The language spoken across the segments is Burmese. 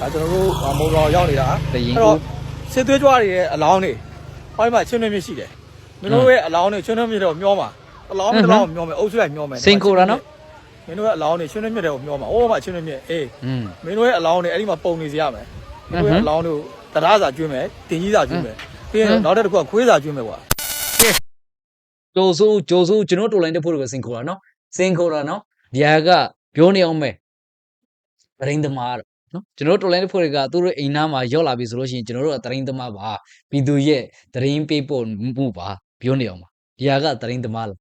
ဒါကျွန်တော်တို့မုံတော်ရောက်နေတာတရင်အဲ့ကိုတော့စစ်သွေးကြွတွေရဲ့အလောင်းတွေဟောဒီမှာချင်းနှမြင့်ရှိတယ်မင်းတို့ရဲ့အလောင်းတွေချင်းနှမြင့်တော့မျောမှာအလောင်းတစ်လောင်းကိုမျောမယ်အုပ်စုလိုက်မျောမယ်စင်ကိုရာနော်မင်းတို့ရဲ့အလောင်းတွေချင်းနှမြင့်တွေကိုမျောမှာအိုးမှာချင်းနှမြင့်အေးอืมမင်းတို့ရဲ့အလောင်းတွေအဲ့ဒီမှာပုံနေစီရမယ်မင်းတို့ရဲ့အလောင်းတို့တရားစာကျွေးမယ်တင်ကြီးစာကျွေးမယ်ပြီးရင်နောက်တစ်ခုကခွေးစာကျွေးမယ်ကွာကြိုစုကြိုစုကျွန်တော်တော်လိုင်းတဲ့ဖို့ပဲစင်ခေါ်တာနော်စင်ခေါ်တာနော်ဒီဟာကပြောနေအောင်မယ်တရင်သမားတော့ နော်ကျွန်တော်တော်လိုင်းတဲ့ဖို့တွေကသူတို့အိမ်သားမှာရောက်လာပြီဆိုလို့ရှိရင်ကျွန်တော်တို့ကတရင်သမားပါပြည်သူရဲ့တရင်ပေးဖို့မှုပါပြောနေအောင်ပါဒီဟာကတရင်သမားလား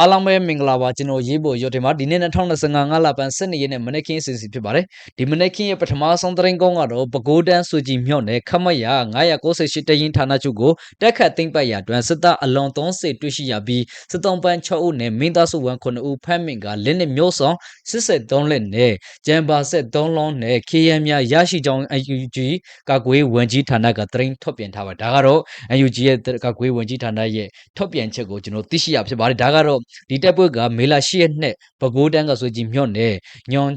အားလုံးပဲမင်္ဂလာပါကျွန်တော်ရေးပေါ်ရုပ်ထင်ပါဒီနေ့2025ငါလပန်း12ရက်နေ့မနေ့ကင်းအစီအစဉ်ဖြစ်ပါတယ်ဒီမနေ့ကင်းရဲ့ပထမဆုံးသတင်းကောင်းကတော့ပဲခူးတန်းစုကြည်မြော့နယ်ခမတ်ရ998တရင်ဌာနချုပ်ကိုတက်ခတ်သိမ့်ပတ်ရာတွင်စစ်သားအလွန်30တွေ့ရှိရပြီးစစ်တောင်ပန်း6ဦးနဲ့မင်းသားစုဝန်9ဦးဖမ်းမင်ကလက်နဲ့မျိုးဆောင်83လက်နဲ့ကျန်ပါဆက်3လုံးနဲ့ KM များရရှိကြောင်း UG ကာကွယ်ဝန်ကြီးဌာနကသတင်းထုတ်ပြန်ထားပါဒါကတော့ UG ရဲ့ကာကွယ်ဝန်ကြီးဌာနရဲ့ထုတ်ပြန်ချက်ကိုကျွန်တော်သိရှိရဖြစ်ပါတယ်ဒါကတော့ဒီတက်ပွဲကမေလာ၈ရက်နဲ့ပဲခူးတန်းကဆိုကြည်မြော့နယ်ညောင်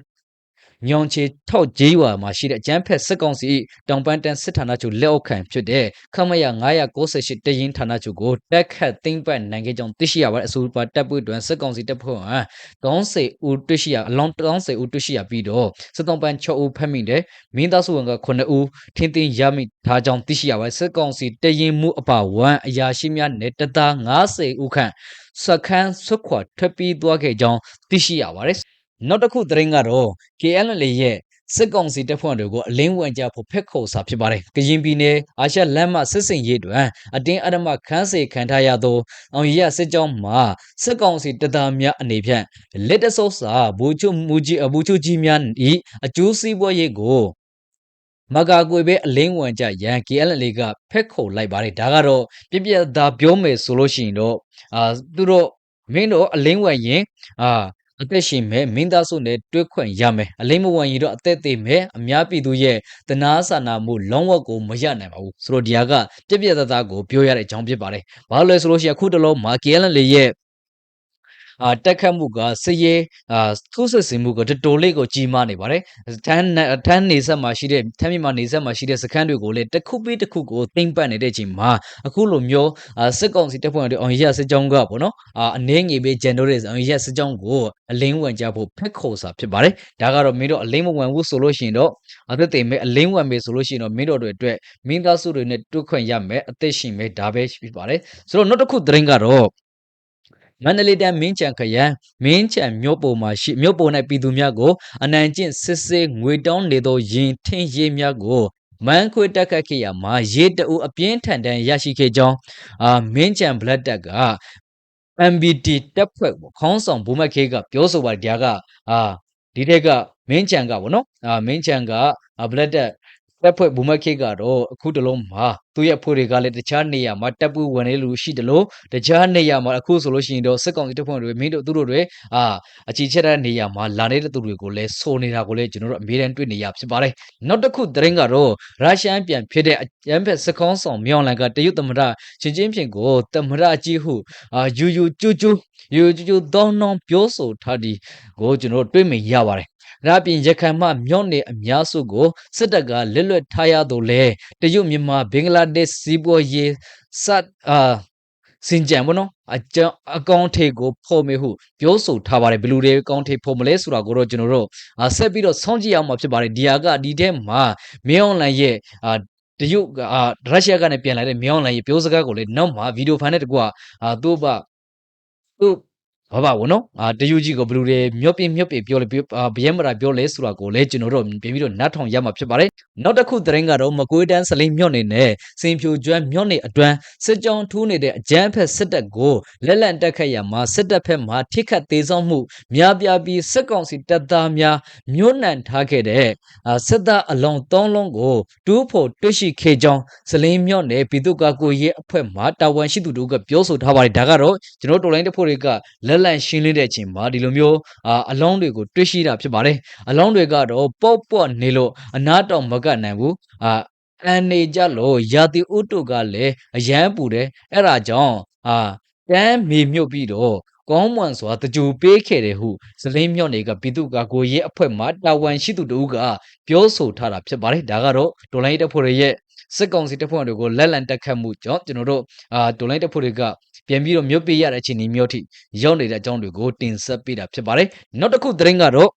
ညောင်ချေထောက်ဂျေးရွာမှာရှိတဲ့အကျန်းဖက်စစ်ကောင်စီတောင်ပန်းတန်းစစ်ဌာနချုပ်လက်အောက်ခံဖြစ်တဲ့ခမရ998တရင်ဌာနချုပ်ကိုတက်ခတ်သိမ့်ပတ်နိုင်ခဲ့ကြောင်းသိရှိရပါတယ်အဆိုပါတပ်ပွဲတွင်စစ်ကောင်စီတပ်ဖွဲ့ဟန်ကောင်းစေဦးတွေ့ရှိရအလောင်းတောင်းစေဦးတွေ့ရှိရပြီးတော့စစ်တောင်ပန်း6ဦးဖမ်းမိတယ်မင်းသားစုဝင်က9ဦးထင်းထင်းရမိထားကြောင်းသိရှိရပါတယ်စစ်ကောင်စီတရင်မှုအပါဝမ်အရာရှိများနဲ့တသား90ဦးခန့် စခန်းဆွတ်ခွာထွက်ပြေးသွားခဲ့ကြောင်းသိရှိရပါတယ်။နောက်တစ်ခုသတင်းကတော့ KNL ရဲ့စစ်ကောင်စီတပ်ဖွဲ့တွေကိုအလင်းဝင်ကြဖို့ဖက်ခေါ်စာဖြစ်ပါတယ်။ကရင်ပြည်နယ်အာရှလမ်းမစစ်စင်ရေးတွင်အတင်းအဓမ္မခန်းစေခံထားရသောအောင်ရစစ်ကြောင်းမှာစစ်ကောင်စီတပ်သားများအနေဖြင့်လက်တဆော့စာဘူချုမူကြီးအဘူချုကြီးများဤအကျိုးစီးပွားရေးကိုမကာကွယ်ပဲအလင်းဝင်ကြရန် KNL ကဖက်ခေါ်လိုက်ပါတယ်။ဒါကတော့ပြပြသားပြောမယ်ဆိုလို့ရှိရင်တော့ အာသူတို့မင်းတို့အလင်းဝယ်ရင်အာအသက်ရှင်မဲ့မင်းသားစုနဲ့တွဲခွင့်ရမယ်အလင်းမဝယ်ရင်တော့အသက်သေးမဲ့အများပြည်သူရဲ့တနာစာနာမှုလုံးဝကိုမရနိုင်ပါဘူးဆိုတော့ဒီဟာကပြက်ပြက်သားသားကိုပြောရတဲ့အကြောင်းဖြစ်ပါတယ်ဘာလို့လဲဆိုလို့ရှိရင်အခုတလုံးမှာ KLN လေရဲ့အာ တက်ခတ်မှုကစည်ရဲအာသူ့စစ်စင်မှုကတော်တော်လေးကိုကြီးမားနေပါတယ်ထန်းထန်းနေဆက်မှာရှိတဲ့ထန်းမြမနေဆက်မှာရှိတဲ့စခန်းတွေကိုလည်းတစ်ခုပြီးတစ်ခုကိုသိမ့်ပတ်နေတဲ့ချိန်မှာအခုလိုမျိုးအာစစ်ကောင်စီတပ်ဖွဲ့တွေအောင်ရစစ်ကြောင်းကပေါ့နော်အာအနေငယ်ပေးဂျန်နိုရစ်အောင်ရစစ်ကြောင်းကိုအလင်းဝင်ကြဖို့ဖက်ခေါ်စာဖြစ်ပါတယ်ဒါကတော့မင်းတို့အလင်းမဝင်ဘူးဆိုလို့ရှိရင်တော့အသက်သိမဲ့အလင်းဝင်မယ်ဆိုလို့ရှိရင်တော့မင်းတို့တွေအတွက်မင်းသားစုတွေနဲ့တွတ်ခွင့်ရမယ်အသက်ရှင်မယ်ဒါပဲဖြစ်ပါတယ်ဆိုတော့နောက်တစ်ခုသတင်းကတော့ မန္တလေးတိုင်းမင်းချံခရိုင်မင်းချံမြို့ပေါ်မှာရှိမြို့ပေါ်၌ပြည်သူများကိုအနိုင်ကျင့်စစ်ဆေးငွေတောင်းနေသောရင်ထင်းရေးများကိုမန်းခွေတက်ခတ်ခဲ့ရမှာရေတအူအပြင်းထန်တန်ရရှိခဲ့ကြောင်းအာမင်းချံဘလက်တက်က MBT တက်ဖွဲ့ပေါ့ခေါင်းဆောင်ဘူမက်ခေးကပြောဆိုပါတယ်ဒါကအာဒီထက်ကမင်းချံကပေါ့နော်အာမင်းချံကဘလက်တက် တက်ဖွဲ့ဘူမက်ခေးကတော့အခုတလုံးမှာသူ့ရဲ့ဖွဲ့တွေကလည်းတခြားနေရာမှာတက်ပွေးဝင်နေလို့ရှိတယ်လို့တခြားနေရာမှာအခုဆိုလို့ရှိရင်တော့စစ်ကောင်စီတပ်ဖွဲ့တွေမင်းတို့သူတို့တွေအာအချီချက်တဲ့နေရာမှာလာနေတဲ့သူတွေကိုလည်းစိုးနေတာကိုလည်းကျွန်တော်တို့အမြဲတမ်းတွေ့နေရဖြစ်ပါတယ်နောက်တစ်ခုသတင်းကတော့ရုရှားပြန်ဖြစ်တဲ့အရန်ဖက်စကောင်းဆောင်မြောင်းလန်ကတရုတ်သမ္မတချင်းချင်းဖြင့်ကိုသမ္မတကြီးဟုအာယူယူကျူကျူယူယူကျူကျူတောင်းတောင်းပြောဆိုထားဒီကိုကျွန်တော်တို့တွေ့မြင်ရပါတယ်။ ဒါအပြင်ရခိုင်မှမြော့နေအများစုကိုစစ်တပ်ကလက်လွတ်ထားရတော့လေတရုတ်မြန်မာဘင်္ဂလားဒေ့ရှ်စီးပွားရေးစတ်အာစင်ကြံဘောနော်အကြောင်းအကောင့်ထေကိုဖော်မေဟုပြောဆိုထားပါတယ်ဘယ်လူတွေအကောင့်ထေဖော်မလဲဆိုတာကိုတော့ကျွန်တော်တို့အာဆက်ပြီးတော့စောင့်ကြည့်အောင်မှာဖြစ်ပါတယ်ဒီဟာကဒီထဲမှာမင်းအွန်လိုင်းရဲ့အာတရုတ်ကအာရုရှားကနေပြန်လာတဲ့မြောင်းလိုင်းရဲ့ပြောစကားကိုလည်းနောက်မှာဗီဒီယိုဖိုင်နဲ့တကွာအာသူ့ဘသူ့ ဘာပါဘောနော်အာတယူကြီးကိုဘလူတွေမြော့ပြမြော့ပြပြောလေပြောအာဘရဲမရာပြောလဲဆိုတာကိုလည်းကျွန်တော်တို့ပြင်ပြီးတော့နတ်ထောင်ရမှာဖြစ်ပါတယ်နောက်တစ်ခုသတင်းကတော့မကွေးတန်းစလိန်မြော့နေနဲ့စင်ဖြူကျွမ်းမြော့နေအတွန်းစစ်ကြောင်းထိုးနေတဲ့အကြမ်းဖက်စစ်တပ်ကိုလက်လန့်တက်ခတ်ရမှာစစ်တပ်ဖက်မှထိခတ်သေးဆောင်မှုများပြားပြီးစစ်ကောင်စီတပ်သားများမြို့နှံထားခဲ့တဲ့အာစစ်သားအလုံး၃လုံးကိုတူးဖို့တွေ့ရှိခဲ့ကြောင်းစလိန်မြော့နေပြည်သူ့ကာကွယ်ရေးအဖွဲ့မှတာဝန်ရှိသူတို့ကပြောဆိုထားပါတယ်ဒါကတော့ကျွန်တော်တော်လိုင်းတစ်ဖို့တွေကလက်လက်လန့်ရှင်းလင်းတဲ့အချိန်မှာဒီလိုမျိုးအာအလောင်းတွေကိုတွေ့ရှိတာဖြစ်ပါတယ်အလောင်းတွေကတော့ပေါ့ပေါ့နေလို့အနာတောင်မကနိုင်ဘူးအာအန်နေကြလို့ရာတီဥတုကလည်းအရန်ပူတယ်အဲ့ဒါကြောင့်အာတန်းမေမြုပ်ပြီးတော့ကောင်းမွန်စွာတကြူပေးခဲ့တယ်ဟုဇလင်းမြော့နေကပြည်သူ့ကာကိုရဲအဖွဲ့မှတာဝန်ရှိသူတို့ကပြောဆိုထားတာဖြစ်ပါတယ်ဒါကတော့ဒေါ်လိုင်းတပ်ဖွဲ့တွေရဲ့စစ်ကောင်စီတပ်ဖွဲ့တွေကိုလက်လံတက်ခတ်မှုကြောင့်ကျွန်တော်တို့အာဒေါ်လိုင်းတပ်ဖွဲ့တွေက ပြန်ပြီးတော့မြုပ်ပေးရတဲ့အခြေအနေမျိုးထိရောက်နေတဲ့အကြောင်းတွေကိုတင်ဆက်ပေးတာဖြစ်ပါတယ်နောက်တစ်ခုသတင်းကတော့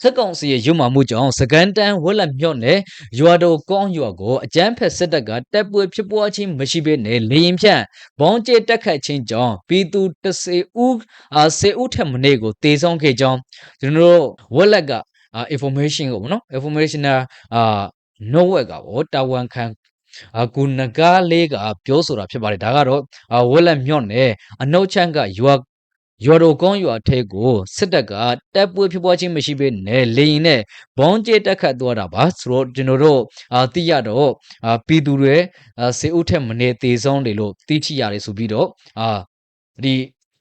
စစ်ကောင်စီရဲ့ရုံမှမှုကြောင့်စကန်တန်ဝက်လက်မြော့နဲ့ရွာတော်ကောင်းရွာကိုအကြမ်းဖက်စစ်တပ်ကတပ်ပွဲဖြစ်ပွားခြင်းမရှိဘဲနဲ့လေရင်ဖြန့်ဘောင်းကျဲတက်ခတ်ခြင်းကြောင့်ပြည်သူတစေဦးအာစေဦးထက်မနေကိုတေဆုံးခဲ့ကြောင်းကျွန်တော်တို့ဝက်လက်ကအာ information ကိုဗောနော် information အာ no web ကဗောတာဝန်ခံအ ကူနဂါလေးကပြောဆိုတာဖြစ်ပါတယ်ဒါကတော့အာဝက်လက်မြော့နဲ့အနှုတ်ချမ်းကရွာရွာတော်ကောင်းရွာထဲကိုစစ်တပ်ကတပ်ပွဲဖြစ်ပွားခြင်းမရှိဘဲနဲ့လေရင်နဲ့ဘောင်းကျဲတက်ခတ်သွားတာပါဆိုတော့ကျွန်တော်တို့အာသိရတော့အာပြည်သူတွေအာစေဦးထက်မနေသေးဆုံးတယ်လို့သိချိရတယ်ဆိုပြီးတော့အာဒီ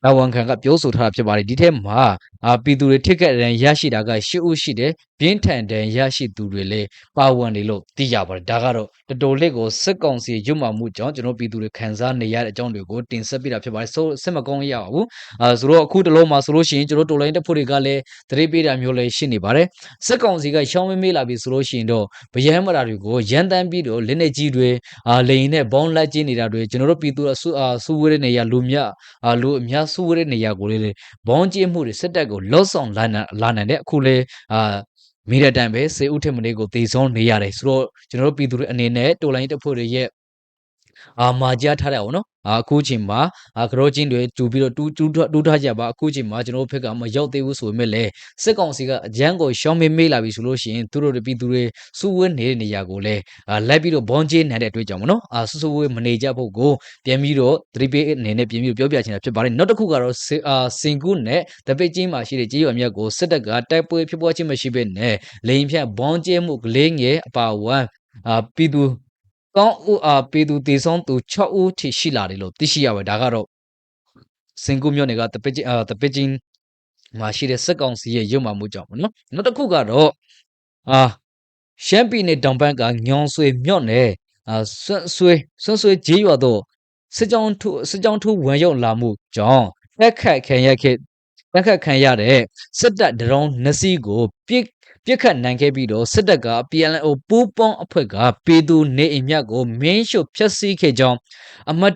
တာဝန်ခံကပြောဆိုထားတာဖြစ်ပါတယ်ဒီထဲမှာအာပြည်သူတွေထိခိုက်ရန်ရရှိတာက၈ဦးရှိတယ်ပြင်းထန်တဲ့ရရှိသူတွေလည်းပါဝင်တယ်လို့သိရပါတယ်ဒါကတော့တော်တော်လေးကိုစစ်ကောင်စီရုပ်မှမှုကြောင့်ကျွန်တော်ပြည်သူတွေခံစားနေရတဲ့အကြောင်းတွေကိုတင်ဆက်ပြတာဖြစ်ပါတယ်ဆိုစစ်မကောင်းရပါဘူးအာဆိုတော့အခုတလုံးမှာဆိုလို့ရှိရင်ကျွန်တော်တော်လိုင်းတက်ဖို့တွေကလည်းသတိပေးတာမျိုးလည်းရှိနေပါတယ်စစ်ကောင်စီကရှောင်းမမေးလာပြီဆိုလို့ရှိရင်တော့ဗျမ်းမရာတွေကိုရန်တမ်းပြီးတော့လက်နေကြီးတွေအာလိန်နဲ့ဘောင်းလက်ကျင်းနေတာတွေကျွန်တော်တို့ပြည်သူအဆူအာစူဝဲတဲ့နေရာလူမြအာလူအများစူဝဲတဲ့နေရာကိုလေဘောင်းကျင်းမှုတွေစစ်တပ်ကိုလော့ဆောင်လာနိုင်လာနိုင်တဲ့အခုလေအာမီဒီယာတန်ပဲစေဦးထက်မလေးကိုတေဆုံးနေရတယ်ဆိုတော့ကျွန်တော်တို့ပြည်သူတွေအနေနဲ့တော်လိုင်းတက်ဖို့တွေရဲ့ အာမာကြားထားတယ်ဗောနော်အာအခုချိန်မှာအာကရောချင်းတွေတူပြီးတော့တူတူတူထားကြပါအခုချိန်မှာကျွန်တော်တို့ဘက်ကမရောက်သေးဘူးဆိုပေမဲ့လည်းစစ်ကောင်စီကအကြမ်းကိုရှောင်းမေးမေးလာပြီဆိုလို့ရှိရင်သူတို့တွေပြည်သူတွေစုဝဲနေတဲ့နေရာကိုလည်းအာလိုက်ပြီးတော့ဘွန်ဂျေးနိုင်တဲ့အတွက်ကြောင့်မနော်အာဆူဆူဝဲမနေကြဖို့ကိုပြန်ပြီးတော့သတိပေးအနေနဲ့ပြန်ပြီးတော့ပြောပြချင်တာဖြစ်ပါတယ်နောက်တစ်ခုကတော့အာစင်ကူနဲ့တပိတ်ချင်းမှာရှိတဲ့ကြေးရွာမြတ်ကိုစစ်တပ်ကတိုက်ပွဲဖြစ်ပွားခြင်းမရှိဘဲနဲ့လိန်ဖြတ်ဘွန်ဂျေးမှုကလေးငယ်အပါဝမ်းအာပြည်သူ ကောင်းဦးအားပေသူတေဆုံးသူ6ဦးထိရှိလာတယ်လို့သိရှိရပါတယ်ဒါကတော့စင်ကူမြို့နယ်ကတပစ်ချင်းအာတပစ်ချင်းမှာရှိတဲ့စက်ကောင်စီရဲ့ရုပ်မှမှုကြောင့်ပေါ့နော်နောက်တစ်ခုကတော့အာရှမ်းပြည်နယ်တောင်ဘက်ကညောင်ဆွေမြို့နယ်အာဆွတ်ဆွေဆွတ်ဆွေဂျေးရွာတော့စစ်ကြောင်းထုစစ်ကြောင်းထုဝင်ရောက်လာမှုကြောင့်တက်ခတ်ခံရခဲ့တက်ခတ်ခံရတဲ့စစ်တပ်ဒရုန်းနစီကိုပြစ် ပြစ်ခတ်နိုင်ခဲ့ပြီးတော့စစ်တပ်က PLO ပူးပေါင်းအဖွဲ့ကပေသူနေအိမ်မြတ်ကိုမင်းရှုဖျက်ဆီးခဲ့ကြောင်းအမတ်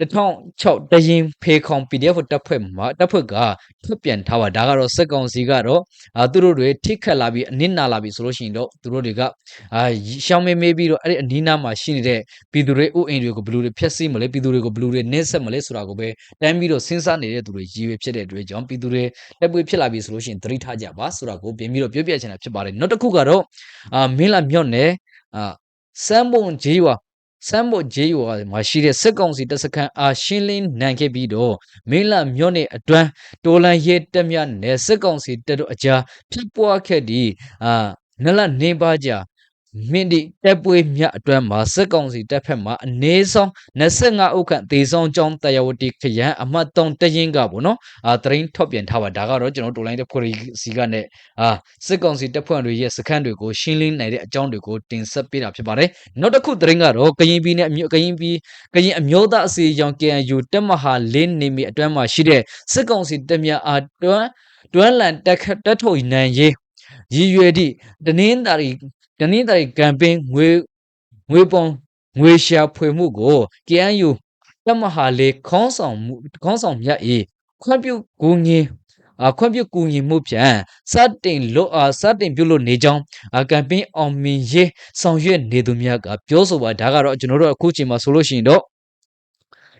2006တရင်ဖေခေါင် PDF တပ်ဖွဲ့မှာတပ်ဖွဲ့ကထုတ်ပြန်ထားပါဒါကတော့စက်ကောင်စီကတော့အာသူတို့တွေထိခတ်လာပြီးအနစ်နာလာပြီးဆိုလို့ရှိရင်တော့သူတို့တွေကအာရှောင်းမေးမေးပြီးတော့အဲ့ဒီအနီးနားမှာရှိနေတဲ့ပြည်သူတွေဥအိမ်တွေကိုဘယ်လူတွေဖျက်ဆီးမလဲပြည်သူတွေကိုဘယ်လူတွေနှိမ့်ဆက်မလဲဆိုတာကိုပဲတမ်းပြီးတော့စဉ်းစားနေတဲ့သူတွေရည်ရွယ်ဖြစ်တဲ့အတွက်ကြောင့်ပြည်သူတွေတက်ပွေဖြစ်လာပြီဆိုလို့ရှိရင်သတိထားကြပါဆိုတာကိုပြင်ပြီးတော့ပြောပြချင်တာဖြစ်ပါတယ်နောက်တစ်ခုကတော့အာမင်းလာမြော့နယ်အာစမ်းပုံဂျေးရွာ စမ်းဖို့ဂျေးရွာမှာရှိတဲ့စစ်ကောင်စီတပ်စခန်းအားရှင်းလင်းနိုင်ခဲ့ပြီးတော့မင်းလာမြို့နယ်အတွန်းတိုလန်ရဲတက်မြနဲ့စစ်ကောင်စီတပ်တို့အကြားဖြစ်ပွားခဲ့သည့်အာနလနေပါကြ မင်းဒီတပ်ပွေမြအတွန်းမှာစစ်ကောင်စီတပ်ဖက်မှအနည်းဆုံး25ဦးခန့်သေဆုံးကြောင်းတရားဝတီခရန်အမှတ်3တရင်ကပေါ့နော်အာတရင်ထောက်ပြန်ထားပါဒါကတော့ကျွန်တော်တိုလိုင်းတဲ့ဖွဲ့စီကနဲ့အာစစ်ကောင်စီတပ်ဖွဲ့တွေရဲ့စခန်းတွေကိုရှင်းလင်းနိုင်တဲ့အကြောင်းတွေကိုတင်ဆက်ပေးတာဖြစ်ပါတယ်နောက်တစ်ခုတရင်ကတော့ကရင်ပြည်နဲ့အမျိုးကရင်ပြည်ကရင်အမျိုးသားအစီအကြောင်း KNU တက်မဟာလင်းနေမီအတွန်းမှာရှိတဲ့စစ်ကောင်စီတပ်များအားတွန်းတွန်းလန်တက်ခတ်တက်ထုတ်နိုင်ရေးရည်ရွယ်သည့်တနင်္သာရီ တနင်္သာရီကမ်ပိန်းငွေငွေပုံငွေရှာဖွေမှုကို KNU တပ်မဟာလေးခေါင်းဆောင်မှုခေါင်းဆောင်မြတ်၏ခွင့်ပြုကူညီအခွင့်ပြုကူညီမှုဖြင့်စတင်လို့အစတင်ပြုလို့နေကြောင်းအကမ်ပိန်းအောင်မြင်ရေးဆောင်ရွက်နေသူများကပြောဆိုပါဒါကတော့ကျွန်တော်တို့အခုချိန်မှာဆိုလို့ရှိရင်တော့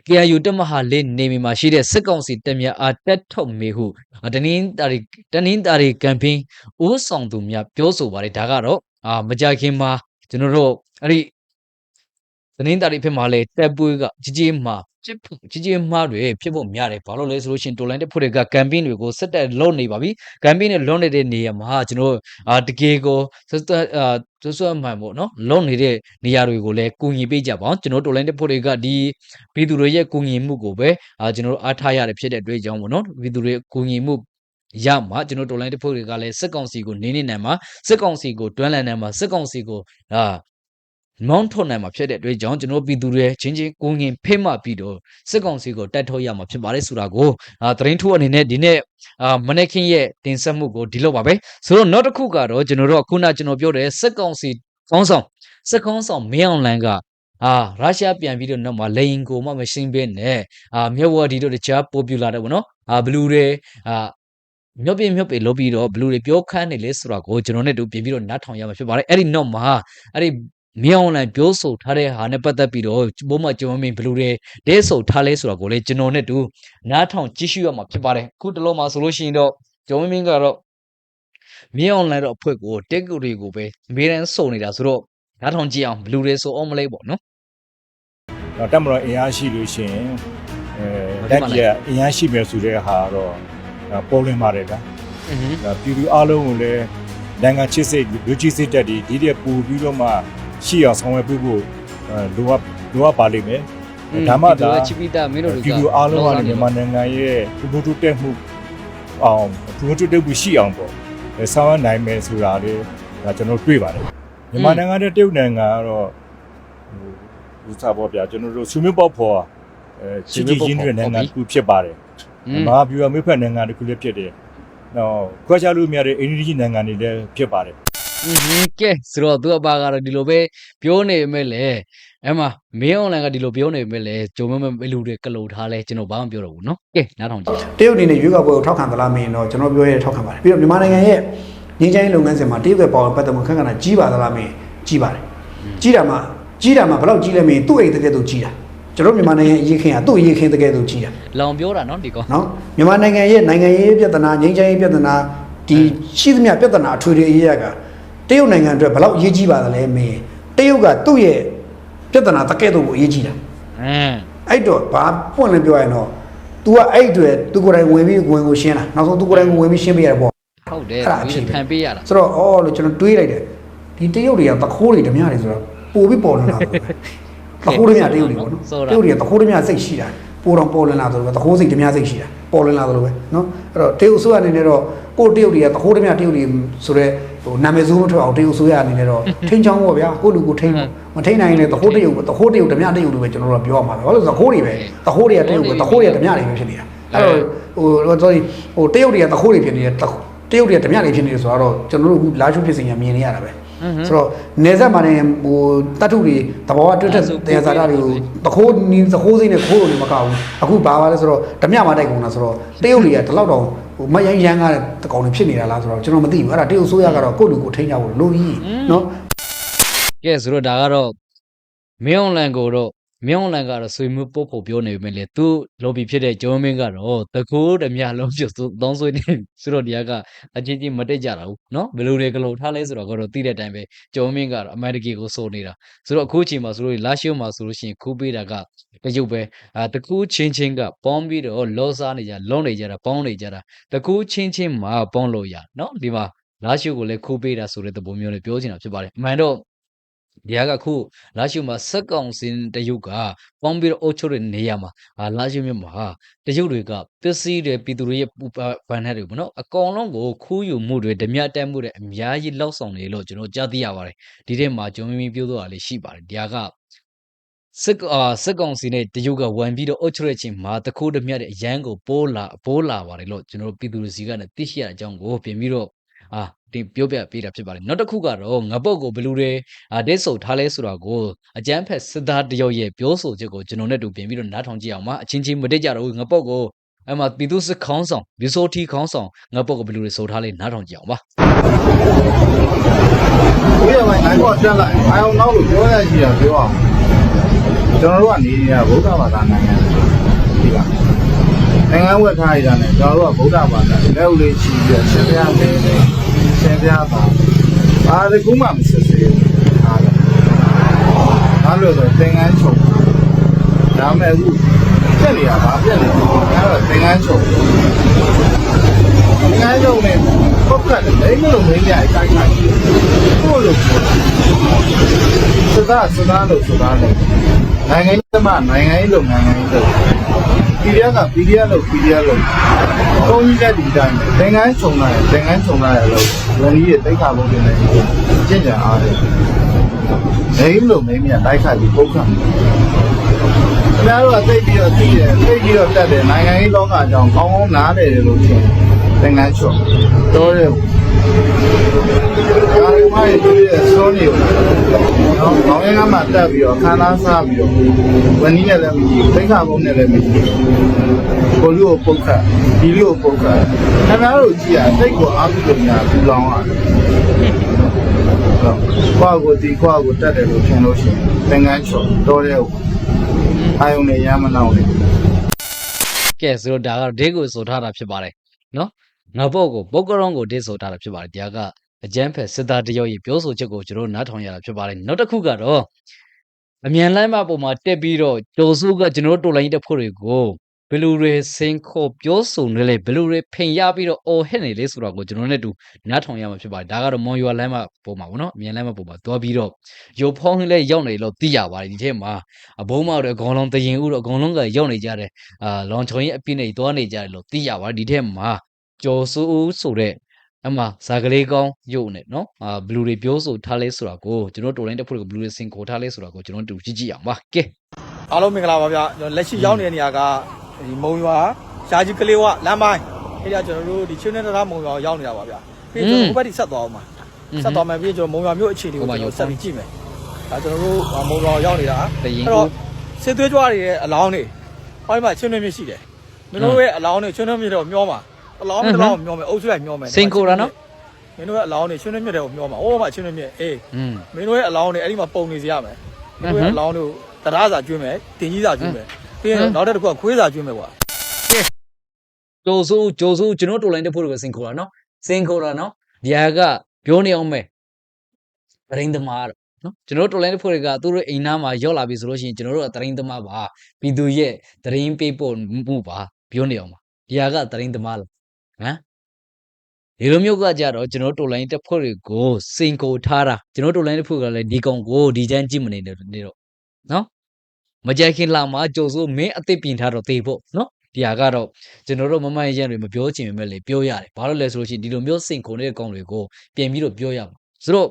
KRU တက်မဟာလေးနေမီမှာရှိတဲ့စစ်ကောင်စီတပ်များအားတက်ထုတ်မေဟုတနင်္သာရီတနင်္သာရီကမ်ပိန်းဦးဆောင်သူများပြောဆိုပါတယ်ဒါကတော့ အာမကြခင်မှာကျွန်တော်တို့အဲ့ဒီသတင်းတာတွေဖြစ်မှာလဲတက်ပွေးကကြီးကြီးမှာဖြစ်ဖို့ကြီးကြီးမှားတွေဖြစ်ဖို့များတယ်ဘာလို့လဲဆိုလို့ရှိရင်တိုလိုင်းတဲ့ဖွဲ့တွေကကမ်ပိန်းတွေကိုစက်တက်လုံးနေပါပြီကမ်ပိန်းတွေလုံးနေတဲ့နေရာမှာကျွန်တော်အာတကယ်ကိုစက်အာစွတ်စွတ်မှန်ပေါ့နော်လုံနေတဲ့နေရာတွေကိုလည်းကူညီပေးကြပါအောင်ကျွန်တော်တို့လိုင်းတဲ့ဖို့တွေကဒီပြည်သူတွေရဲ့ကူညီမှုကိုပဲအာကျွန်တော်တို့အားထားရတဲ့ဖြစ်တဲ့အတွက်ကြောင့်ပေါ့နော်ပြည်သူတွေကူညီမှု ရမှာကျွန်တော်တို့လိုင်းတဲ့ဖို့တွေကလည်းစစ်ကောင်စီကိုနေနေနိုင်မှာစစ်ကောင်စီကိုတွန်းလှန်နိုင်မှာစစ်ကောင်စီကိုအာမောင်းထုတ်နိုင်မှာဖြစ်တဲ့အတွက်ကြောင့်ကျွန်တော်ပြည်သူတွေချင်းချင်းကိုငင်ဖိမှပြီးတော့စစ်ကောင်စီကိုတိုက်ထုတ်ရမှာဖြစ်ပါတယ်ဆိုတာကိုအာသတင်းထုတ်အနေနဲ့ဒီနေ့အာမနေ့ခင်ရဲ့တင်ဆက်မှုကိုဒီလောက်ပါပဲဆိုတော့နောက်တစ်ခုကတော့ကျွန်တော်တို့ခုနကျွန်တော်ပြောတဲ့စစ်ကောင်စီခေါင်းဆောင်စစ်ခေါင်းဆောင်မင်းအောင်လှိုင်ကအာရုရှားပြန်ပြီးတော့နောက်မှာလေရင်ကိုမှမရှင်းဘဲနဲ့အာမြက်ဝဒီတို့တခြားပိုပူလာတယ်ဗောနော်အာဘလူးတွေအာ မြုပ်ပြမြုပ်ပြလို့ပြီးတော့ဘလူးတွေပြောခန်းနေလေဆိုတာကိုကျွန်တော်နဲ့တို့ပြင်ပြီးတော့နားထောင်ရမှာဖြစ်ပါတယ်အဲ့ဒီနောက်မှာအဲ့ဒီမြောင်းလိုက်ပြောဆိုထားတဲ့ဟာနဲ့ပတ်သက်ပြီးတော့ဘိုးမကျော်မင်းဘလူတွေတဲဆိုထားလဲဆိုတာကိုလည်းကျွန်တော်နဲ့တူနားထောင်ကြည့်ရှုရမှာဖြစ်ပါတယ်ခုတလုံးမှာဆိုလို့ရှိရင်တော့ကျော်မင်းကတော့မြောင်းလိုက်တော့အဖွဲ့ကိုတက်ကူတွေကိုပဲအမေရန်စုံနေတာဆိုတော့နားထောင်ကြည့်အောင်ဘလူတွေဆိုအောင်မလေးပေါ့နော်တော့တက်မတော်အင်အားရှိလို့ရှိရင်အဲဟုတ်တကဲ့က်ပါကြီးကအင်အားရှိမယ်ဆိုတဲ့ဟာတော့ ဒါပေါ်လွင်ပါတယ်ဗျာ။ဒါပြည်သူအလုံးကိုလည်းနိုင်ငံချစ်စိတ်လူကြီးစိတ်တက်ဒီဒီတဲ့ပူပြီးတော့မှရှိအောင်ဆောင်ရွက်ပြုဖို့လိုအပ်လိုအပ်ပါလိမ့်မယ်။ဒါမှသာချပိတာမင်းတို့လူကပြည်သူအလုံးကလည်းမြန်မာနိုင်ငံရဲ့ပူပူတုတက်မှုအောင်ပူပူတုတက်မှုရှိအောင်ပေါ့။ဆောင်ရွက်နိုင်မယ်ဆိုတာလေဒါကျွန်တော်တွေ့ပါတယ်။မြန်မာနိုင်ငံနဲ့တရုတ်နိုင်ငံကတော့ဟိုဥစားပေါ့ဗျာကျွန်တော်တို့ဆွေမျိုးပေါ့ဖော်အဲချင်းချင်းတွင်နိုင်ငံကူဖြစ်ပါတယ်။ မဟာဗျူဟာမိဖက်နိုင်ငံတစ်ခုလည်းဖြစ်တယ်။နော်ခွဲခြားလို့မရတဲ့အိန္ဒိယနိုင်ငံတွေလည်းဖြစ်ပါတယ် อือฮึကဲဆိုတော့သူအပါကတော့ဒီလိုပဲပြောနေမဲ့လေအဲ့မှာမင်းအွန်လိုင်းကဒီလိုပြောနေမဲ့လေဂျုံမမဘယ်လူတွေကလုံထားလဲကျွန်တော်ဘာမှမပြောတော့ဘူးเนาะကဲနားထောင်ကြည့် တရုတ်အနေနဲ့ရွေးကောက်ပွဲကိုထောက်ခံသလားမင်းတော့ကျွန်တော်ပြောရဲထောက်ခံပါတယ်ပြီးတော့မြန်မာနိုင်ငံရဲ့ငင်းချိုင်းလုပ်ငန်းစဉ်မှာတရုတ်ရဲ့ပေါ်ပတ်သက်မှုခက်ခဏကြီးပါသလားမင်းကြီးပါတယ်ကြီးတာမှကြီးတာမှဘယ်လောက်ကြီးလဲမင်းသူ့အိမ်တကယ်သူကြီးတာ ကျွန်တော်မြန်မာနိုင်ငံရေးခင်ကသူ့ရေးခင်တကယ်သူကြီးတာလောင်ပြောတာနော်ဒီကောနော်မြန်မာနိုင်ငံရဲ့နိုင်ငံရေးပြဿနာငြိမ်းချမ်းရေးပြဿနာဒီရှိသမျှပြဿနာအထွေထွေအရကတရုတ်နိုင်ငံအတွက်ဘယ်လောက်အရေးကြီးပါသလဲမင်းတရုတ်ကသူ့ရဲ့ပြဿနာတကယ်သူကိုအရေးကြီးတာအင်းအဲ့တော့ဘာပွင့်လင်းပြောရရင်တော့ तू ကအဲ့တွေ तू ကိုယ်တိုင်ဝင်ပြီးဝင်ကိုရှင်းတာနောက်ဆုံး तू ကိုယ်တိုင်ကိုဝင်ပြီးရှင်းပေးရတယ်ပေါ့ဟုတ်တယ်ဒီဖန်ပေးရတာဆိုတော့အော်လို့ကျွန်တော်တွေးလိုက်တယ်ဒီတရုတ်တွေကသခိုးတွေဓမြတွေဆိုတော့ပို့ပြီးပေါ်လာတာ တခိုးဓမြတရုတ်တွေပေါ့နော်တရုတ်တွေကတခိုးဓမြစိတ်ရှိတာပိုတော့ပေါ်လွင်လာဆိုတော့တခိုးစိတ်ဓမြစိတ်ရှိတာပေါ်လွင်လာဆိုလို့ပဲနော်အဲ့တော့တရုတ်ဆိုရအနေနဲ့တော့ကိုတရုတ်တွေကတခိုးဓမြတရုတ်တွေဆိုတော့ဟိုနာမည်ဆိုးမထွက်အောင်တရုတ်ဆိုရအနေနဲ့တော့ထိန်းချောင်းပေါ့ဗျာကိုလူကိုထိန်းမထိန်းနိုင်ရင်လည်းတခိုးတရုတ်တခိုးတရုတ်ဓမြတရုတ်လို့ပဲကျွန်တော်တို့ကပြောရမှာပဲဘာလို့လဲဆိုတော့တခိုးတွေပဲတခိုးတွေကတရုတ်ပဲတခိုးတွေကဓမြတွေပဲဖြစ်နေတာအဲ့တော့ဟို sorry ဟိုတရုတ်တွေကတခိုးတွေဖြစ်နေတယ်တခိုးတရုတ်တွေကဓမြတွေဖြစ်နေတယ်ဆိုတော့ကျွန်တော်တို့အခုလာချုဖြစ်စင်ရမြင်နေရတာပဲ ဆိုတော့နေဆက်မှာနေဟိုတတ်ထုတွေတဘောတွတ်တက်တရားစာရတွေကိုတခိုးနီးသခိုးစိမ့်နဲ့ခိုးလို့မကောက်ဘူးအခုဘာပါလဲဆိုတော့ဓမြမှာတိုက်ကုန်တာဆိုတော့တရုတ်တွေကဒီလောက်တော့ဟိုမရိုင်းရမ်းကားတဲ့တကောင်တွေဖြစ်နေတာလားဆိုတော့ကျွန်တော်မသိဘူးအဲ့ဒါတရုတ်ဆိုရကတော့ကိုယ့်လူကိုထိန်းကြဖို့လိုကြီးနော်ကဲဆိုတော့ဒါကတော့မင်းအွန်လိုင်းကိုတော့ မင်းအွန်လိုင်းကတော့ဆွေမျိုးပုတ်ဖို့ပြောနေပေမဲ့လေသူလော်ဘီဖြစ်တဲ့ဂျုံမင်းကတော့တကူဓမြလုံးပြဆိုသုံးဆွေးနေဆိုတော့ဒီကအချင်းချင်းမတိတ်ကြတာဘူးเนาะဘယ်လိုတွေကလို့ထားလဲဆိုတော့ကတော့သိတဲ့အတိုင်းပဲဂျုံမင်းကတော့အမေရိကန်ကိုစိုးနေတာဆိုတော့အခုချိန်မှာဆိုလို့လာရှိုးမှာဆိုလို့ရှိရင်ခူးပေးတာကတရုတ်ပဲအာတကူချင်းချင်းကပေါင်းပြီးတော့လောစားနေကြလုံးနေကြတာပေါင်းနေကြတာတကူချင်းချင်းမှာပေါင်းလို့ရเนาะဒီမှာလာရှိုးကိုလည်းခူးပေးတာဆိုတဲ့သဘောမျိုးနဲ့ပြောချင်တာဖြစ်ပါတယ်အမှန်တော့ ဒီကခုလာရှုမှာစက်ကောင်စင်တရုတ်ကပေါင်းပြီးတော့အုပ်ချုပ်တဲ့နေရာမှာဟာလာရှုမြတ်မှာတရုတ်တွေကပစ္စည်းတွေပြည်သူတွေရဲ့ပူပဗန်ထက်တွေပေါ့နော်အကောင်လုံးကိုခူးယူမှုတွေဓမြတက်မှုတွေအများကြီးလောက်ဆောင်နေလို့ကျွန်တော်ကြားသိရပါတယ်ဒီထဲမှာဂျုံမီမီပြောတော့တာလေးရှိပါတယ်ဒီကစက်အာစက်ကောင်စီနဲ့တရုတ်ကဝန်ပြီးတော့အုပ်ချုပ်တဲ့အချိန်မှာတခိုးဓမြတဲ့အရန်ကိုပိုးလာပိုးလာပါတယ်လို့ကျွန်တော်ပြည်သူတွေစီကနေသိရှိရတဲ့အကြောင်းကိုပြင်ပြီးတော့အာ ဒီပြောပြပေးတာဖြစ်ပါတယ်နောက်တစ်ခုကတော့ငပုတ်ကိုဘယ်လူတွေအာဒိတ်ဆိုထားလဲဆိုတာကိုအကျန်းဖက်စစ်သားတယောက်ရဲ့ပြောဆိုချက်ကိုကျွန်တော်နဲ့တူပြင်ပြီးတော့နားထောင်ကြည့်အောင်ပါအချင်းချင်းမတိတ်ကြတော့ဘူးငပုတ်ကိုအဲ့မှာပြည်သူစစ်ခေါင်းဆောင်ပြည်စိုးထီခေါင်းဆောင်ငပုတ်ကိုဘယ်လိုလဲဆိုထားလဲနားထောင်ကြည့်အောင်ပါဒီကပိုင်းနိုင်တော့တက်လိုက်အာအောင်နောက်လို့ပြောရရှိတာပြောအောင်ကျွန်တော်တို့ကနေနေတာဗုဒ္ဓဘာသာနိုင်ငံဒီကနိုင်ငံဝတ်ထားရတာနဲ့ကျွန်တော်တို့ကဗုဒ္ဓဘာသာလက်ဦးလေးချီပြီးတော့ရှင်ပြနေတယ် ရှင်ပြပါဘာတကူမှမစစ်စေးဘူးအားလုံးအားလို့ဆိုသင်္ကန်းချုပ်ဒါမဲ့အခုပြက်နေတာဘာပြက်လဲအဲ့တော့သင်္ကန်းချုပ်သင်္ကန်းချုပ်နဲ့ပုတ်ကတ်တယ်မင်းတို့မင်းကြိုက်ခိုက်ခိုက်ကိုလိုသားစသားလို့စသားလို့နိုင်ငံရေးသမားနိုင်ငံရေးလို့နိုင်ငံရေးလို့ပြ ည်ရကပြည်ရလို့ပြည်ရလို့ဘုံကြီးတဲ့ဒီတိုင်းသင်္ကန်းခြုံလာတယ်သင်္ကန်းခြုံလာတယ်လို့ဝန်ကြီးရဲ့တိတ်ခါဘုံတွေနဲ့ကျင့်ကြံအားတယ်နေလို့မင်းမြတ်လိုက်ခါပြီးပုတ်ခါခင်ဗျားတို့ကသိပြီးတော့သိတယ်သိပြီးတော့တက်တယ်နိုင်ငံရေးလောကအကြောင်းကောင်းကောင်းနားလည်တယ်လို့ထင်သင်္ကန်းခြုံတော်တယ် ဒါရီမိုင်းတို့ရဲ့စွန်းနေတော့နော်။ခေါင်းရင်းကမှတက်ပြီးတော့ခန်းသားစားပြီးတော့ဝင်းကြီးနဲ့လည်းမကြည့်ဘူး။သိက္ခာဘုံနဲ့လည်းမကြည့်ဘူး။ကိုလူကိုပုတ်ခတ်ဒီလူကိုပုတ်ခတ်။ခင်ဗျားတို့ကြည့်ရစိတ်ကိုအားပြုလို့များပူလောင်ရတယ်။ဟုတ်။ကိုယ့်ကိုယ်ဒီကိုယ့်ကိုယ်တက်တယ်လို့ထင်လို့ရှိရင်သင်္ကန်းချော်တော်တဲ့အာယုန်နဲ့ရမ်းမနှောင်းနဲ့ကဲဆိုတော့ဒါကတော့ဒိတ်ကိုဆိုထားတာဖြစ်ပါတယ်နော်ငါပုတ်ကိုပုတ်ကရုံးကိုဒိတ်ဆိုထားတာဖြစ်ပါတယ်ဒါက အကျန်းဖက်စစ်သားတယောက်ရဲ့ပြောဆိုချက်ကိုကျွန်တော်တို့နားထောင်ရတာဖြစ်ပါတယ်နောက်တစ်ခုကတော့အမြန်လမ်းမပေါ်မှာတက်ပြီးတော့ကြိုစုကကျွန်တော်တို့တော်လိုင်းတက်ဖို့တွေကိုဘယ်လူတွေစင်ခေါ်ပြောဆိုနေလဲဘယ်လူတွေဖိန်ရပြီးတော့အော်ဟစ်နေလဲဆိုတော့ကိုကျွန်တော်နဲ့တူနားထောင်ရမှာဖြစ်ပါတယ်ဒါကတော့မွန်ရွာလမ်းမပေါ်မှာပေါ့နော်အမြန်လမ်းမပေါ်မှာတွားပြီးတော့ရုပ်ဖောင်းလေးရောက်နေလို့သိရပါတယ်ဒီထဲမှာအဘုံမောက်တွေအကောင်လုံးတရင်ဥတော့အကောင်လုံးကရောက်နေကြတယ်အာလောင်ချုံရဲ့အပြစ်နဲ့သွားနေကြတယ်လို့သိရပါတယ်ဒီထက်မှာကျော်စိုးဦးဆိုတဲ့ အမဇာကလေးကောင်းရုပ်နဲ့နော်အာဘလူးတွေပြောဆိုထားလဲဆိုတာကိုကျွန်တော်တော်လိုင်းတက်ဖို့ကိုဘလူးတွေစင်ခေါ်ထားလဲဆိုတာကိုကျွန်တော်တူကြည့်ကြည့်အောင်ပါကဲအားလုံးမင်္ဂလာပါဗျာကျွန်တော်လက်ရှိရောက်နေတဲ့နေရာကဒီမုံရွာရှားကြီးကလေးဝလမ်းပိုင်းအဲ့ဒါကျွန်တော်တို့ဒီချင်းနဲ့တရားမုံရွာကိုရောက်နေတာပါဗျာပြီးတော့ကျွန်တော်ဟိုဘက်ထိဆက်သွားအောင်ပါဆက်သွားမယ်ပြီးကျွန်တော်မုံရွာမြို့အခြေအနေကိုကျွန်တော်ဆက်ပြီးကြည့်မယ်ဒါကျွန်တော်တို့မုံရွာရောက်နေတာတရင်အဲ့ကိုတော့စစ်သွေးကြွားတွေရဲ့အလောင်းတွေဟောဒီမှာချင်းတွင်းမြစ်ရှိတယ်မင်းတို့ရဲ့အလောင်းတွေချင်းတွင်းမြစ်တော့မျောမှာ အလောင်းတစ်လောင်းမျောမယ်အုပ်စုလိုက်မျောမယ်မင်းတို့ရဲ့အလောင်းတွေချင်းတွင်းမြစ်တွေကိုမျောမှာဟိုမှာချင်းတွင်းမြစ်အေးอืมမင်းတို့ရဲ့အလောင်းတွေအဲ့ဒီမှာပုံနေစီရမယ်မင်းတို့ရဲ့အလောင်းတို့တရားစာကျွေးမယ်တင်ကြီးစာကျွေးမယ်ပြီးရင်နောက်တစ်ခုကခွေးစာကျွေးမယ်ကွာကျော်စိုးကျော်စိုးကျွန်တော်တော်လိုင်းတက်ဖို့ကိုစင်ခေါ်တာနော်စင်ခေါ်တာနော်ဒီဟာကပြောနေအောင်မယ်တရင်သမားတော့နော်ကျွန်တော်တော်လိုင်းတက်ဖို့ကသူတို့အိမ်သားမှာရောက်လာပြီဆိုလို့ရှိရင်ကျွန်တော်တို့ကတရင်သမားပါပြည်သူရဲ့တရင်ပေးဖို့မှုပါပြောနေအောင်ပါဒီဟာကတရင်သမားလား ဟမ်ဒီလိုမျိုးကကြတော့ကျွန်တော်တို့တော်လိုင်းတက်ဖွဲ့တွေကိုစိန်ကိုထားတာကျွန်တော်တို့တော်လိုင်းတက်ဖွဲ့ကလည်းဒီကောင်ကိုဒီချမ်းကြည့်မနေနဲ့နေတော့နော်မကြိုက်ခင်လာမှာကြိုစိုးမင်းအစ်စ်ပြင်ထားတော့တေဖို့နော်ဒီဟာကတော့ကျွန်တော်တို့မမရန်တွေမပြောချင်ပေမဲ့လေပြောရတယ်ဘာလို့လဲဆိုလို့ရှိရင်ဒီလိုမျိုးစိန်ခုန်တဲ့ကောင်တွေကိုပြင်ပြီးတော့ပြောရမှာဆိုတော့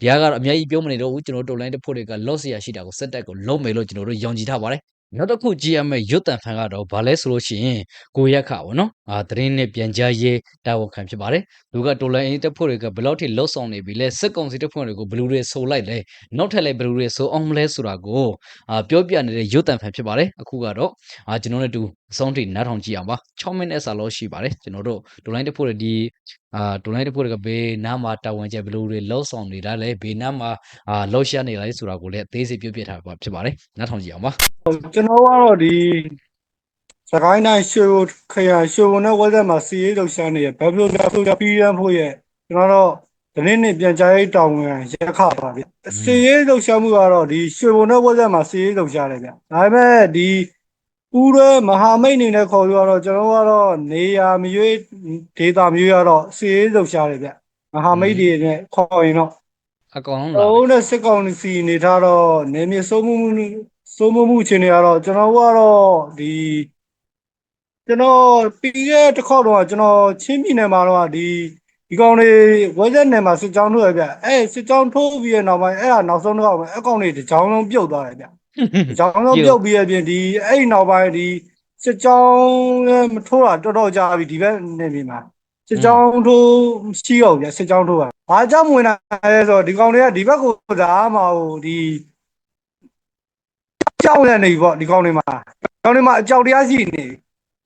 ဒီဟာကတော့အများကြီးပြောမနေတော့ဘူးကျွန်တော်တို့တော်လိုင်းတက်ဖွဲ့တွေက loss ရရှိတာကိုစက်တက်ကိုလုံးမယ်လို့ကျွန်တော်တို့ယုံကြည်ထားပါတယ် နောက်တစ်ခုကြည့်ရမယ့်ရွတ်တန်ဖန်ကတော့ဘာလဲဆိုလို့ရှိရင်ကိုရက်ခါပေါ့နော်အာသတင်းနဲ့ပြန်ကြားရေးတာဝန်ခံဖြစ်ပါတယ်လူကတော်လိုင်းအင်းတက်ဖို့တွေကဘယ်လောက်ထိလှုပ်ဆောင်နေပြီလဲစစ်ကောင်စီတက်ဖို့တွေကိုဘယ်လူတွေဆိုလိုက်လဲနောက်ထပ်လည်းဘယ်လူတွေဆိုအောင်မလဲဆိုတာကိုအာပြောပြနေတဲ့ရုပ်တံဖန်ဖြစ်ပါတယ်အခုကတော့အာကျွန်တော်တို့အတူအဆုံးထိနားထောင်ကြည့်အောင်ပါ6မိနစ်စာလောက်ရှိပါတယ်ကျွန်တော်တို့တော်လိုင်းတက်ဖို့တွေဒီအာတော်လိုင်းတက်ဖို့တွေကဘေးနားမှာတာဝန်ကျဘယ်လူတွေလှုပ်ဆောင်နေတာလဲဘေးနားမှာအာလှုပ်ရှားနေလာလဲဆိုတာကိုလည်းအသေးစိတ်ပြောပြထားပါဖြစ်ပါတယ်နားထောင်ကြည့်အောင်ပါ ကျွန်တော်ကတော့ဒီစကိုင်းတိုင်းရွှေဘိုခရိုင်ရွှေဘိုနဲ့ဝက်သက်မှာစီရေးလှုပ်ရှားနေရဘယ်လိုလဲဆိုတော့ပြည်ရန်ဖို့ရဲ့ကျွန်တော်တို့ဒီနေ့နေ့ပြန်ကြားရေးတောင်းဝင်ရက်ခပါဗျစီရေးလှုပ်ရှားမှုကတော့ဒီရွှေဘိုနဲ့ဝက်သက်မှာစီရေးလှုပ်ရှားတယ်ဗျဒါပေမဲ့ဒီပူရဲမဟာမိတ်အနေနဲ့ခေါ်လို့ကတော့ကျွန်တော်ကတော့နေရာမျိုးဒေတာမျိုးရတော့စီရေးလှုပ်ရှားတယ်ဗျမဟာမိတ်တွေနဲ့ခေါ်ရင်တော့အကောင်လုံးလာတော့နဲ့စစ်ကောင်စီနေထားတော့နေမြေစိုးမှုမှု စိုးမှုမှုအခြေအနေကတော့ကျွန်တော်ကတော့ဒီကျွန်တော်ပြီးခဲ့တစ်ခေါက်တော့ကျွန်တော်ချင်းပြည်နယ်မှာတော့ဒီဒီကောင်တွေဝက်ရက်နယ်မှာစစ်ကြောင်းထုတ်ရဗျအဲစစ်ကြောင်းထုတ်ပြီးရနောက်ပိုင်းအဲ့ဒါနောက်ဆုံးတော့အကောင်တွေတစ်ကြောင်းလုံးပြုတ်သွားတယ်ဗျတစ်ကြောင်းလုံးပြုတ်ပြီးရပြင်ဒီအဲ့နောက်ပိုင်းဒီစစ်ကြောင်းလည်းမထိုးတာတော်တော်ကြာပြီဒီဘက်နယ်မြေမှာစစ်ကြောင်းထိုးရှိရောဗျစစ်ကြောင်းထိုးပါဘာကြောင့်ဝင်လာလဲဆိုတော့ဒီကောင်တွေကဒီဘက်ကိုသာမဟုတ်ဒီ ကြောက်ရနေပြီပေါ့ဒီကောင်တွေမှာကောင်တွေမှာအကြောက်တရားရှိနေပြီ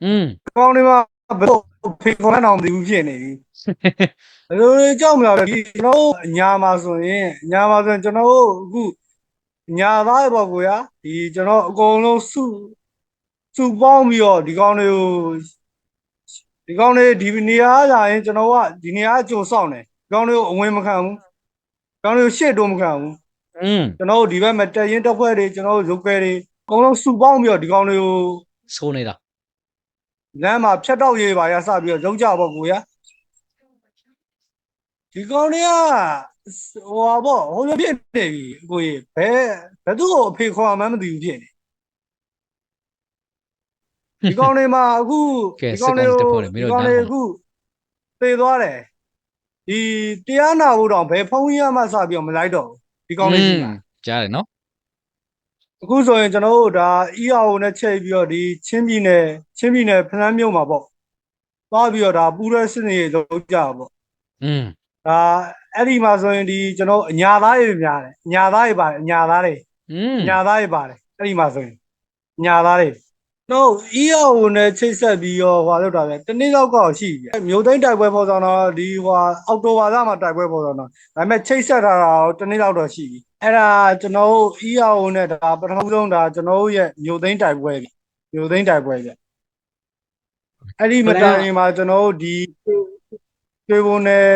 อืมကောင်တွေမှာဘယ်လိုဖေခေါ်နေအောင်မသိဘူးဖြစ်နေပြီဘယ်လိုလဲကြောက်မလားလဲဒီကျွန်တော်တို့ညာမှာဆိုရင်ညာမှာဆိုရင်ကျွန်တော်တို့အခုညာသားရပေါ့ကိုရဒီကျွန်တော်အကုန်လုံးစုစုပေါင်းပြီးတော့ဒီကောင်တွေကိုဒီကောင်းလေးဒီနေရာလာရင်ကျွန်တော်ကဒီနေရာအကျိုးဆောင်တယ်ဒီကောင်းလေးကိုအဝင်မခံဘူးဒီကောင်းလေးကိုရှေ့တိုးမခံဘူး อืมကျွန်တော်တို့ဒီဘက်မှာတက်ရင်တက်ဖွဲ့တွေကျွန်တော်တို့ရုပ်ကဲတွေအကုန်လုံးစုပေါင်းပြီးတော့ဒီကောင်းလေးကိုဆိုးနေတာလမ်းမှာဖြတ်တောက်ရေးပါရစပြီးတော့ရုပ်ကြပေါ့ကိုရဒီကောင်းလေးကဟိုပါပေါ့ဟိုလိုဖြစ်နေပြီကိုကြီးဘယ်ဘယ်သူ့ကိုအဖေခေါ်မှန်းမသိဘူးဖြစ်နေဒီကောင်တွေမှာအခုကဲဒီကောင်တွေစစ်ကောင်စီတပ်ဖွဲ့တွေမင်းဒီတို့ကောင်တွေနားထောင်အခုသေသွားတယ်ဒီတရားနာဖို့တော့ဘယ်ဖုန်းကြီးမှစပြီးတော့မလိုက်တော့ဘူး ဒီကောင်တွေကြီးမှာ ကြားတယ်နော် အခုဆိုရင်ကျွန်တော်တို့ဒါ EAO နဲ့ချိန်ပြီးတော့ဒီချင်းပြည်နယ်ချင်းပြည်နယ်ဖလန်းမြို့မှာပေါ့သွားပြီးတော့ဒါပူရဲစစ်နေလုံးကြတာပေါ့ อืม ဒါအဲ့ဒီမှာဆိုရင်ဒီကျွန်တော်အညာသားတွေများတယ်အညာသားတွေပါတယ်အညာသားတွေ อืม အညာသားတွေပါတယ်အဲ့ဒီမှာဆိုရင်အညာသားတွေ တော့ EAO နဲ့ချိတ်ဆက်ပြီးတော့ဟွာလောက်တာပဲတနေ့လောက်ကောရှိပြီမြို့သိမ်းတိုက်ပွဲပေါ်ဆောင်တော့ဒီဟွာအောက်တိုဘာလမှာတိုက်ပွဲပေါ်ဆောင်တော့ဒါပေမဲ့ချိတ်ဆက်ထားတာတော့တနေ့လောက်တော့ရှိပြီအဲ့ဒါကျွန်တော်တို့ EAO နဲ့ဒါပထမဆုံးဒါကျွန်တော်တို့ရဲ့မြို့သိမ်းတိုက်ပွဲပြီမြို့သိမ်းတိုက်ပွဲပြအဲ့ဒီမတိုင်ခင်မှာကျွန်တော်တို့ဒီရွှေဘုံနယ်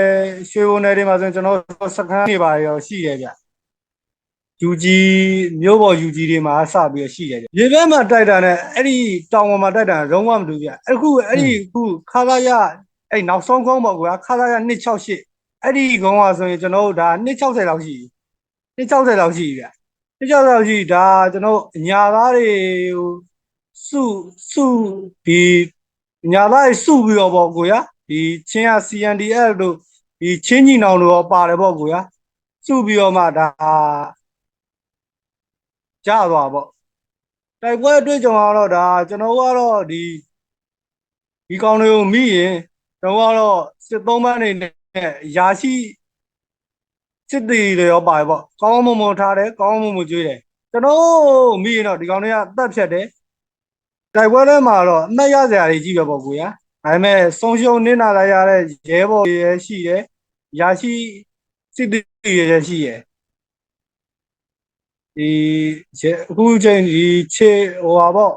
ရွှေဘုံနယ်တွေမှာဆိုရင်ကျွန်တော်တို့စခန်းတွေပါရောရှိတယ်ဗျ UG မြို့ပေါ် UG တွေမှာစပြီးတော့ရှိတယ်ဗျရေဘက်မှာတိုက်တာနဲ့အဲ့ဒီတောင်ပေါ်မှာတိုက်တာလုံးဝမတူဗျအခုအဲ့ဒီအခုခါလာရအဲ့နောက်ဆုံးကုန်းပေါ့ကွာခါလာရ268အဲ့ဒီကုန်းကဆိုရင်ကျွန်တော်တို့ဒါ260လောက်ရှိပြီ260လောက်ရှိပြီဗျ260လောက်ရှိဒါကျွန်တော်အညာသားတွေဟိုစုစုဒီအညာသားတွေစုပြီးတော့ပေါ့ကွာဒီချင်းရ CNDF တို့ဒီချင်းညီနောင်တို့ရောပါတယ်ပေါ့ကွာစုပြီးတော့မှဒါ ကြသွားပေါ့တိုက်ပွဲအတွေ့အကြုံကတော့ဒါကျွန်တော်ကတော့ဒီဒီကောင်တွေကိုမိရင်ကျွန်တော်ကတော့စစ်သုံးပန်းနေနဲ့ရာရှိစစ်တီတွေရောပါတယ်ပေါ့ကောင်းကောင်းမွန်မွန်ထားတယ်ကောင်းကောင်းမွန်မွန်ကျွေးတယ်ကျွန်တော်မိရင်တော့ဒီကောင်တွေကတတ်ဖြတ်တယ်တိုက်ပွဲထဲမှာတော့အမှတ်ရစရာတွေကြီးပဲပေါ့ကိုရဒါပေမဲ့ဆုံးရှုံးနစ်နာလာရတဲ့ရဲဘော်တွေရရှိတယ်ရာရှိစစ်တီတွေရရှိတယ် ဒီရေအခုချိန်ဒီခြေဟိုပါပေါ့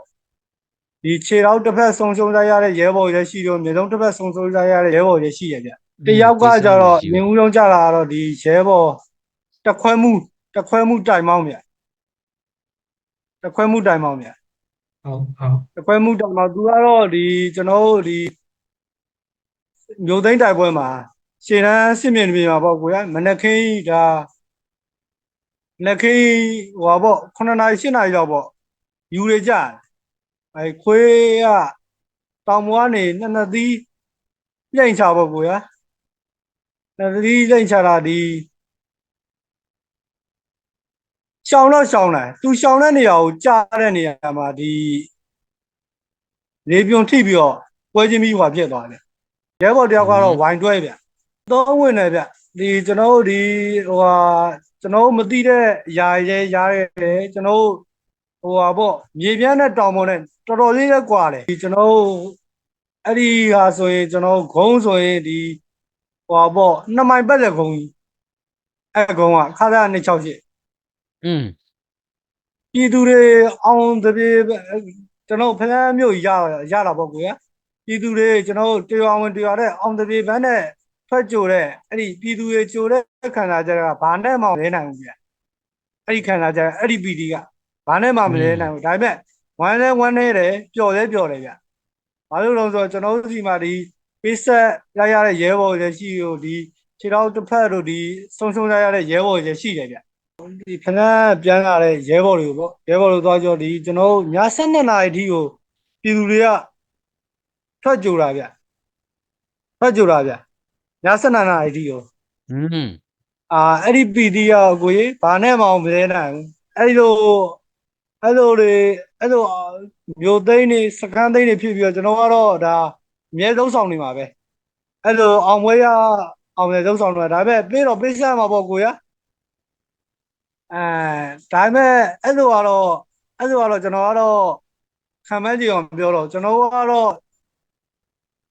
ဒီခြေတော့တစ်ဖက်ဆုံရှုံကြရတဲ့ရဲဘော်ရဲရှိတော့မြေလုံးတစ်ဖက်ဆုံရှုံကြရတဲ့ရဲဘော်ရဲရှိရဗျတယောက်ကကြတော့မြင်ဦးလုံးကြလာတော့ဒီရဲဘော်တက်ခွဲမှုတက်ခွဲမှုတိုင်မောင်းဗျတက်ခွဲမှုတိုင်မောင်းဗျဟုတ်ဟုတ်တက်ခွဲမှုတိုင်မောင်းသူကတော့ဒီကျွန်တော်တို့ဒီမြို့သိမ်းတိုက်ပွဲမှာရှေ့တန်းစစ်မြေပြင်မှာပေါ့ကိုရမနက်ခင်းကြီးဒါမ နက်ခင်းဟိုပါပေါ့9နာရီ10နာရီလောက်ပေါ့ယူရကြတယ်အဲခွေးကတောင်ပေါ်ကနေနှစ်နှစ်သီးပြိုင်ချပေါ့ကိုရနှစ်သီးပြိုင်ချတာဒီရှောင်းတော့ရှောင်းတယ်သူရှောင်းတဲ့နေရာကိုကြားတဲ့နေရာမှာဒီလေပြုံထိပြီးတော့ပွဲချင်းပြီးဟွာဖြစ်သွားတယ်ရဲဘော်တယောက်ကတော့ဝိုင်းတွဲဗျသုံးဝင်တယ်ဗျဒီကျွန်တော်တို့ဒီဟိုဟာ ကျွန်တော်တို့မသိတဲ့အရာရဲရားရဲကျွန်တော်တို့ဟိုဟာပေါ့မြေပြန့်တဲ့တောင်ပေါ်နဲ့တော်တော်လေးလည်းကွာတယ်ဒီကျွန်တော်တို့အဲ့ဒီဟာဆိုရင်ကျွန်တော်တို့ဂုံးဆိုရင်ဒီဟိုဟာပေါ့နှစ်မိုင်ပတ်တဲ့ဂုံးကြီးအဲ့ဂုံးကခါရ268อืมပြည်သူတွေအောင်တပြေကျွန်တော်ဖလန်းမျိုးရရတာပေါ့ကွာပြည်သူတွေကျွန်တော်တရားဝင်တရားတဲ့အောင်တပြေဘန်းနဲ့ ထွက်ကြိုတဲ့အဲ့ဒီပြည်သူတွေကြိုတဲ့ခန္ဓာကြကဘာနဲ့မှမလဲနိုင်ဘူးဗျအဲ့ဒီခန္ဓာကြအဲ့ဒီပီတီကဘာနဲ့မှမလဲနိုင်ဘူးဒါပေမဲ့ဝမ်းလဲဝမ်းနေတယ်ပျော်လဲပျော်တယ်ဗျဘာလို့လဲဆိုတော့ကျွန်တော်တို့ဒီမှာဒီပေးဆက်ရရတဲ့ရဲဘော်တွေရှိကိုဒီခြေတော်တစ်ဖက်တို့ဒီဆုံဆုံရရတဲ့ရဲဘော်တွေရှိတယ်ဗျဒီခဏပြန်လာတဲ့ရဲဘော်တွေကိုပေါ့ရဲဘော်တွေသွားကြောဒီကျွန်တော်တို့ည7နာရီအထိကိုပြည်သူတွေကထွက်ကြတာဗျထွက်ကြတာဗျ ည7နာရီအထိကိုอืมအာအဲ့ဒီပီတီကကိုကြီးဘာနဲ့မှမလဲနိုင်ဘူးအဲ့ဒီလိုအဲ့လိုတွေအဲ့လိုမျိုးသိန်းနေစကန်းသိန်းနေဖြစ်ပြီးတော့ကျွန်တော်ကတော့ဒါအမြဲဆုံးဆောင်နေမှာပဲအဲ့လိုအောင်ပွဲရအောင်လည်းဆုံးဆောင်နေမှာဒါပေမဲ့ပြေးတော့ပေးဆက်မှာပေါ့ကိုရအဲဒါပေမဲ့အဲ့လိုကတော့အဲ့လိုကတော့ကျွန်တော်ကတော့ခံမန်းကြည့်အောင်ပြောတော့ကျွန်တော်ကတော့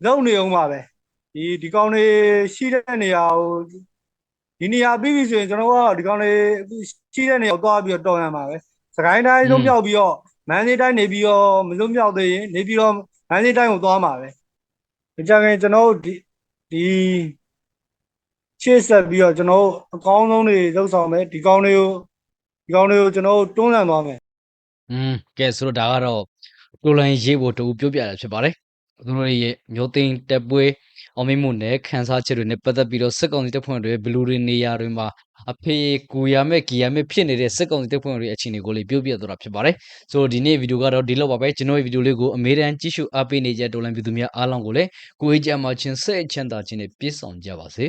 လုံနေအောင်ပါပဲ ဒီဒီကောင်တွေရှိတဲ့နေရာကိုဒီနေရာပြီးပြီဆိုရင်ကျွန်တော်ကဒီကောင်တွေအခုရှိတဲ့နေရာကိုသွားပြီးတော့တော်ရမှာပဲစကိုင်းတိုင်းလုံးမြောက်ပြီးတော့မန်းလေးတိုင်းနေပြီးတော့မလုံးမြောက်သေးရင်နေပြီးတော့မန်းလေးတိုင်းကိုသွားမှာပဲဒီကြရင်ကျွန်တော်တို့ဒီဒီရှေ့ဆက်ပြီးတော့ကျွန်တော်တို့အကောင်းဆုံးတွေလုပ်ဆောင်မယ်ဒီကောင်တွေကိုဒီကောင်တွေကိုကျွန်တော်တို့တွန်းလှန်သွားမယ်อืมကဲဆိုတော့ဒါကတော့ကိုလိုင်းရေးဖို့တူပြောပြတာဖြစ်ပါတယ်သူတို့ရဲ့မျိုးသိန်းတက်ပွဲ အောင်မြင်မှုနဲ့ခန်းစားချက်တွေနဲ့ပတ်သက်ပြီးတော့စစ်ကောင်စီတပ်ဖွဲ့တွေဘလူတွေနေရာတွေမှာအဖေကူရမဲ့ဂီရမဲ့ဖြစ်နေတဲ့စစ်ကောင်စီတပ်ဖွဲ့တွေအခြေအနေကိုလေးပြုတ်ပြသွားတာဖြစ်ပါတယ်ဆိုတော့ဒီနေ့ဗီဒီယိုကတော့ဒီလောက်ပါပဲကျွန်တော်ရဲ့ဗီဒီယိုလေးကိုအမေရိကန်ကြည့်ရှုအားပေးနေကြတော်လန်ပြည်သူများအားလုံးကိုလည်းကိုယ်ကြမ်းမှချင်းစိတ်ချမ်းသာခြင်းနဲ့ပြည့်စုံကြပါစေ